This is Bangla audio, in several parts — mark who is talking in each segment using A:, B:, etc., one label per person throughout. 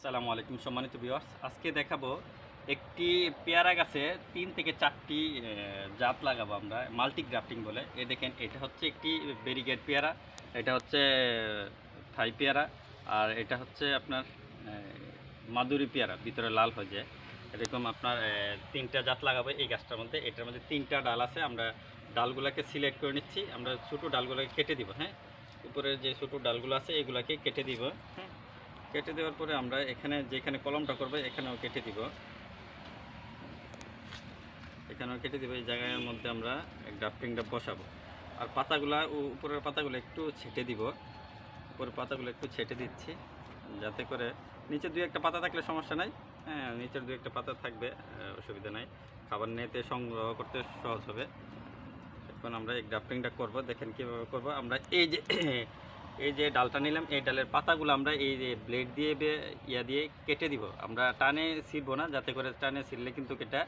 A: আসসালামু আলাইকুম, সম্মানিত ভিউয়ার্স আজকে দেখাবো একটি পেয়ারা গাছে তিন থেকে চারটি জাত লাগাবো আমরা মাল্টি গ্রাফটিং বলে। এ দেখেন, এটা হচ্ছে একটি বেরিগেট পেয়ারা, এটা হচ্ছে থাই পেয়ারা, আর এটা হচ্ছে আপনার মাদুরি পেয়ারা, ভিতরে লাল হয়ে যায়। এরকম আপনার তিনটা জাত লাগাবো এই গাছটার মধ্যে। এটার মধ্যে তিনটা ডাল আছে, আমরা ডালগুলোকে সিলেক্ট করে নিচ্ছি। আমরা ছোটো ডালগুলোকে কেটে দিব হ্যাঁ? উপরের যে ছোটো ডালগুলো আছে, এগুলাকে কেটে দিব। কেটে দেওয়ার পরে আমরা এখানে যেখানে কলমটা করব, এখানেও কেটে দিব। এখানেও কেটে দিব, এই জায়গার মধ্যে আমরা গ্রাফটিংটা বসাবো। আর পাতাগুলা উপরের পাতাগুলো একটু ছেটে দিব। উপরের পাতাগুলো একটু ছেটে দিচ্ছি, যাতে করে নিচে দুই একটা পাতা থাকলে সমস্যা নাই। হ্যাঁ নিচের দুই একটা পাতা থাকবে অসুবিধা নাই। খাবার নিতে সংগ্রহ করতে সহজ হবে। এখন আমরা এই গ্রাফটিংটা করব, দেখেন কীভাবে করব। আমরা এই যে এই যে ডালটা নিলাম, এই ডালের পাতাগুলো আমরা এই যে ব্লেড দিয়ে ইয়া দিয়ে কেটে দিব। আমরা টানে ছিঁড়বো না, যাতে করে টানে ছিঁড়লে কিন্তু এটা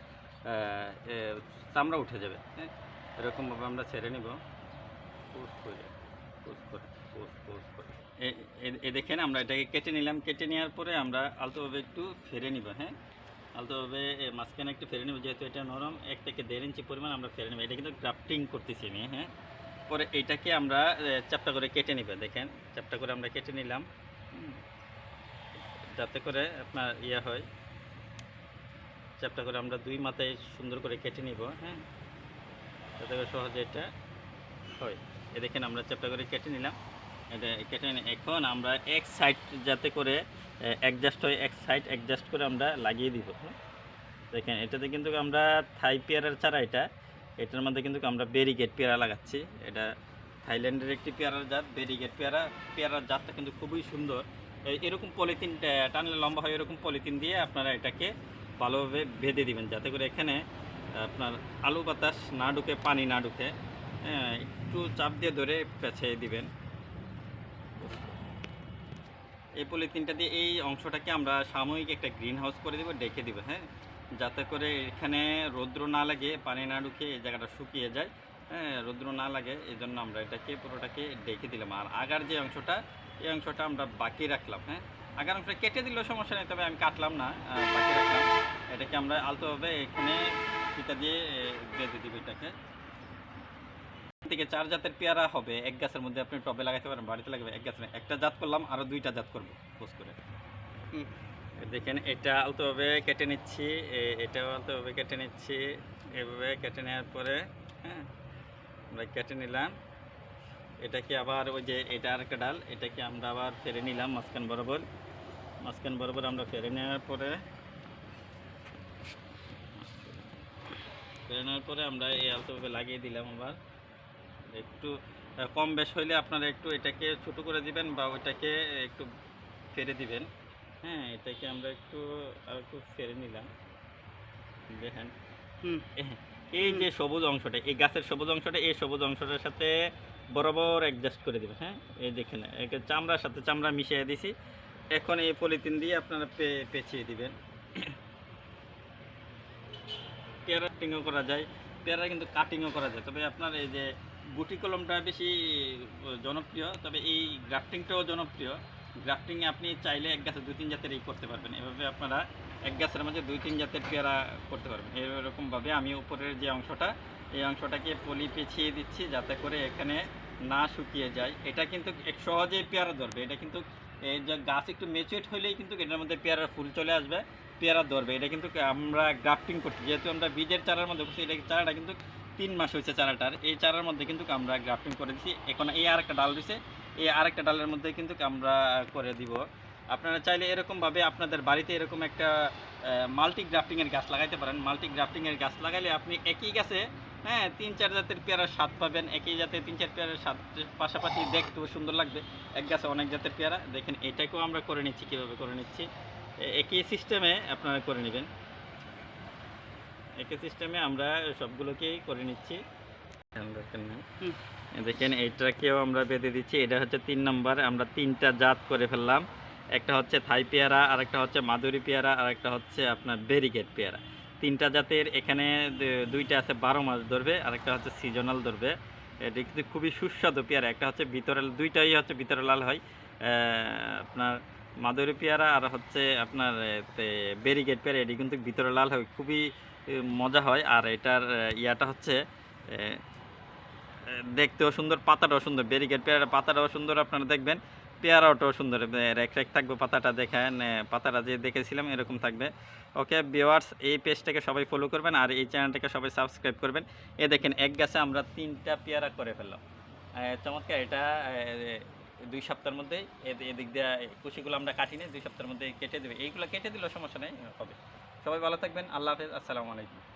A: চামড়া উঠে যাবে। হ্যাঁ? এরকমভাবে আমরা ছেড়ে নিব। পোস্ট করে পোস্ট করে পোস্ট পোস্ট করে এ দেখেন আমরা এটাকে কেটে নিলাম। কেটে নেওয়ার পরে আমরা আলতোভাবে একটু ফেরে নিব হ্যাঁ? আলতোভাবে মাঝখানে একটু ফেরে নেব, যেহেতু এটা নরম, এক থেকে দেড় ইঞ্চি পরিমাণ আমরা ফেরে নেব। এটা কিন্তু গ্রাফটিং করতেছি আমি হ্যাঁ? পরে এইটাকে আমরা চ্যাপ্টা করে কেটে নিবে, দেখেন, চ্যাপ্টা করে আমরা কেটে নিলাম। যাতে করে আপনার ইয়ে হয়। চ্যাপ্টা করে আমরা দুই মাথায় সুন্দর করে কেটে নিব হ্যাঁ। যাতে করে সহজে এটা হয়। এ দেখেন আমরা চ্যাপ্টা করে কেটে নিলাম। এটা কেটে এখন আমরা এক সাইড যাতে করে অ্যাডজাস্ট হয় এক সাইড অ্যাডজাস্ট করে আমরা লাগিয়ে দিব হ্যাঁ? দেখেন, এটাতে কিন্তু আমরা থাই পেয়ারার চারা এটা এটার মধ্যে কিন্তু আমরা বেরিগেট পেয়ারা লাগাচ্ছি। এটা থাইল্যান্ডের একটি পেয়ারার জাত বেরিগেট পেয়ারা। পেয়ারার জাতটা কিন্তু খুবই সুন্দর। এরকম পলিথিন টানলে লম্বা হয় এরকম পলিথিন দিয়ে আপনারা এটাকে ভালোভাবে বেঁধে দিবেন। যাতে করে এখানে আপনার আলু বাতাস না ঢুকে, পানি না ঢুকে একটু চাপ দিয়ে ধরে পেঁচিয়ে দিবেন। এই পলিথিনটা দিয়ে এই অংশটাকে আমরা সাময়িক একটা গ্রিন হাউস করে দেবো, ডেকে দিব হ্যাঁ? যাতে করে এখানে রৌদ্র না লাগে, পানি না ঢুকে এই জায়গাটা শুকিয়ে যায়। হ্যাঁ রৌদ্র না লাগে এই জন্য আমরা এটাকে, পুরোটাকে ডেকে দিলাম। আর আগার যে অংশটা, এই অংশটা আমরা বাকি রাখলাম হ্যাঁ। আগার অংশটা কেটে দিলেও সমস্যা নেই, তবে আমি কাটলাম না বাকি রাখলাম। এটাকে আমরা আলতোভাবে এখানে ফিতা দিয়ে বেঁধে দিব এটাকে। থেকে চার জাতের পেয়ারা হবে। এক গাছের মধ্যে আপনি টবে লাগাইতে পারেন, বাড়িতে লাগাবে এক গাছের একটা জাত করলাম আরও দুইটা জাত করব করে। দেখেন, এটা আলতোভাবে কেটে নিচ্ছি এটাও আলতোভাবে কেটে নিচ্ছি, এভাবে কেটে নেওয়ার পরে হ্যাঁ আমরা কেটে নিলাম। এটাকে আবার ওই যে এটা আরেকটা ডাল এটাকে আমরা আবার ফেরে নিলাম মাঝখান বরাবর? মাঝখান বরাবর আমরা ফেরে নেওয়ার পরে, ফেরে নেওয়ার পরে আমরা এই আলতোভাবে লাগিয়ে দিলাম আবার। একটু কম বেশ হইলে আপনারা একটু এটাকে ছোটো করে দিবেন বা ওইটাকে একটু ফেরে দিবেন। হ্যাঁ এটাকে আমরা একটু আর একটু ফেরে নিলাম। দেখেন। এই যে সবুজ অংশটা এই গাছের সবুজ অংশটা এই সবুজ অংশটার সাথে বরাবর অ্যাডজাস্ট করে দেবেন হ্যাঁ? এই দেখেন একে চামড়ার সাথে চামড়া মিশিয়ে দিছি। এখন এই পলিথিন দিয়ে আপনারা পে- পেঁচিয়ে দিবেন। পেয়ারা কাটিংও করা যায় পেয়ারা কিন্তু কাটিংও করা যায়। তবে আপনার এই যে গুটি কলমটা বেশি জনপ্রিয় তবে এই গ্রাফটিংটাও জনপ্রিয়। গ্রাফটিংয়ে আপনি চাইলে এক গাছে দুই, তিন জাতের এই করতে পারবেন। এভাবে আপনারা এক গাছের মাঝে দুই, তিন জাতের পেয়ারা করতে পারবেন। এরকমভাবে আমি উপরের যে অংশটা, এই অংশটাকে পলি পেঁচিয়ে দিচ্ছি যাতে করে এখানে না শুকিয়ে যায়। এটা কিন্তু সহজেই পেয়ারা ধরবে। এটা কিন্তু এই যে গাছ একটু মেচুয়েট হলেই কিন্তু এটার মধ্যে পেয়ারার ফুল চলে আসবে, পেয়ারা ধরবে। এটা কিন্তু আমরা গ্রাফটিং করছি। যেহেতু আমরা বীজের চারার মধ্যে করছি এটা চারাটা কিন্তু তিন মাস হয়েছে চারাটার। এই চারার মধ্যে কিন্তু আমরা গ্রাফটিং করে দিচ্ছি এখন এই আরেকটা ডাল দিছে। এই আরেকটা ডালের মধ্যে কিন্তু আমরা করে দিব। আপনারা চাইলে এরকমভাবে আপনাদের বাড়িতে এরকম একটা মাল্টি গ্রাফটিংয়ের গাছ লাগাইতে পারেন। মাল্টি গ্রাফটিংয়ের গাছ লাগাইলে আপনি একই গাছে হ্যাঁ তিন চার জাতের পেয়ারার স্বাদ পাবেন। একই জাতের তিন চার পেয়ারার স্বাদ, পাশাপাশি দেখতেও সুন্দর লাগবে। এক গাছে অনেক জাতের পেয়ারা। দেখেন, এটাকেও আমরা করে নিচ্ছি, কীভাবে করে নিচ্ছি। একই সিস্টেমে আপনারা করে নেবেন। একই সিস্টেমে আমরা সবগুলোকেই করে নিচ্ছি। দেখেন? এইটাকেও আমরা বেঁধে দিচ্ছি। এটা হচ্ছে তিন নম্বর। আমরা তিনটা জাত করে ফেললাম। একটা হচ্ছে থাই পেয়ারা আর একটা হচ্ছে মাধুরী পেয়ারা আর একটা হচ্ছে আপনার বেরিগেট পেয়ারা। তিনটা জাতের এখানে দুইটা আছে বারো মাস ধরবে আর একটা হচ্ছে সিজনাল ধরবে। এটি কিন্তু খুবই সুস্বাদু পেয়ারা। একটা হচ্ছে ভিতরে দুইটাই হচ্ছে ভিতরে লাল হয়। আপনার মাদুরি পেয়ারা আর হচ্ছে আপনার ব্যারিগেড পেয়ারা, এটি কিন্তু ভিতরে লাল হয়। খুবই মজা হয়। আর এটার ইয়াটা হচ্ছে দেখতেও সুন্দর, পাতাটাও সুন্দর। ব্যারিকেড পেয়ারা পাতাটাও সুন্দর, আপনারা দেখবেন। পেয়ারাটাও সুন্দর। রেক রেক থাকবে পাতাটা দেখেন। পাতাটা যে দেখেছিলাম, এরকম থাকবে। ওকে ভিওয়ার্স এই পেজটাকে সবাই ফলো করবেন আর এই চ্যানেলটাকে সবাই সাবস্ক্রাইব করবেন। এ দেখেন, এক গাছে আমরা তিনটা পেয়ারা করে ফেললাম। চমৎকার। এটা দুই সপ্তাহের মধ্যে এদিক দিয়ে কুশিগুলো আমরা কাটি কাটিনি দুই সপ্তাহের মধ্যে কেটে দেবে। এইগুলো কেটে দিলেও সমস্যা নেই, হবে। সবাই ভালো থাকবেন। আল্লাহ হাফেজ। আসসালামু আলাইকুম।